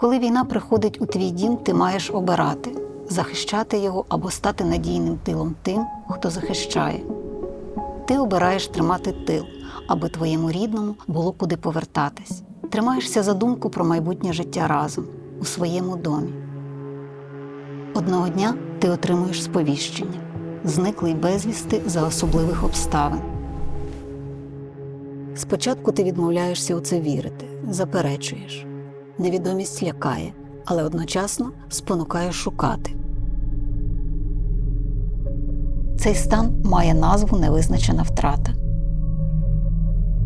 Коли війна приходить у твій дім, ти маєш обирати захищати його або стати надійним тилом тим, хто захищає. Ти обираєш тримати тил, аби твоєму рідному було куди повертатись. Тримаєшся за думку про майбутнє життя разом у своєму домі. Одного дня ти отримуєш сповіщення, зниклий безвісти за особливих обставин. Спочатку ти відмовляєшся у це вірити, заперечуєш. Невідомість лякає, але одночасно спонукає шукати. Цей стан має назву невизначена втрата.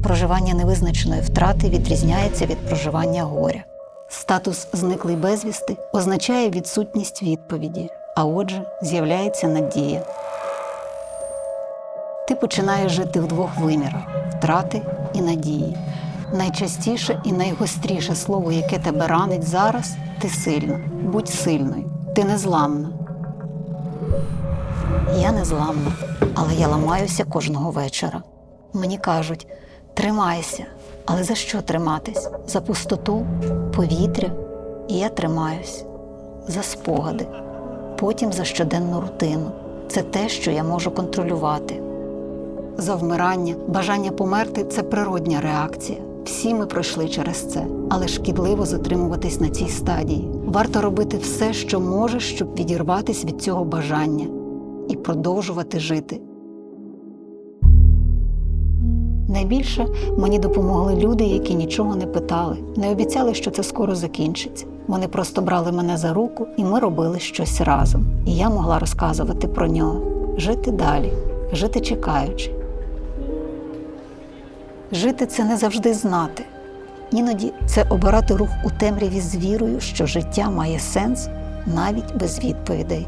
Проживання невизначеної втрати відрізняється від проживання горя. Статус зниклий безвісти означає відсутність відповіді, а отже, з'являється надія. Ти починаєш жити в двох вимірах втрати і надії. Найчастіше і найгостріше слово, яке тебе ранить зараз, ти сильна. Будь сильною, ти незламна. Я незламна, але я ламаюся кожного вечора. Мені кажуть, тримайся, але за що триматись? За пустоту, повітря, і я тримаюсь, за спогади, потім за щоденну рутину. Це те, що я можу контролювати. Завмирання, бажання померти це природня реакція. Всі ми пройшли через це, але шкідливо затримуватись на цій стадії. Варто робити все, що можеш, щоб відірватися від цього бажання і продовжувати жити. Найбільше мені допомогли люди, які нічого не питали, не обіцяли, що це скоро закінчиться. Вони просто брали мене за руку, і ми робили щось разом. І я могла розказувати про нього, жити далі, жити чекаючи. Жити це не завжди знати. Іноді це обирати рух у темряві з вірою, що життя має сенс навіть без відповідей.